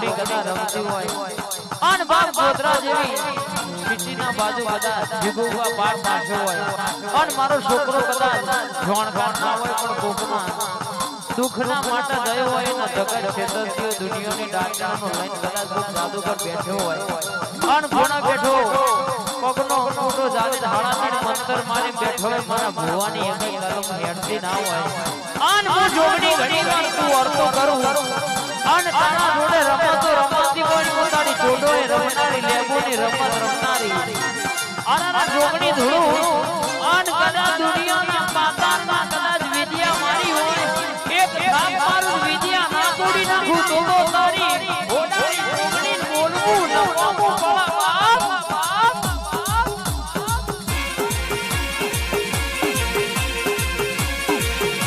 રમતી હોય. અન બાપ ગોધરા જેવી સિટીના બાજુ કદા જીગુવા પાઠ નાખ્યો હોય. અન મારો છોકરો કદા જોણ ગાણ ના હોય પણ કોકમાં દુઃખના માટે ગયો હોય ને જગત છેતરતીઓ દુનિયાની ડાકરાનો લઈને કદા દુઃખ સાધુ પર બેઠો હોય. અન ભોણા બેઠો પગનો મોટો જાને હાડાની મંતર મારી બેઠો હોય. મારા ભુવાની એમ કલમ હેડતી ના હોય. અન હું જોગણી ઘણી રમનારી રમત રમનારી અરે જોગણી ધૂળું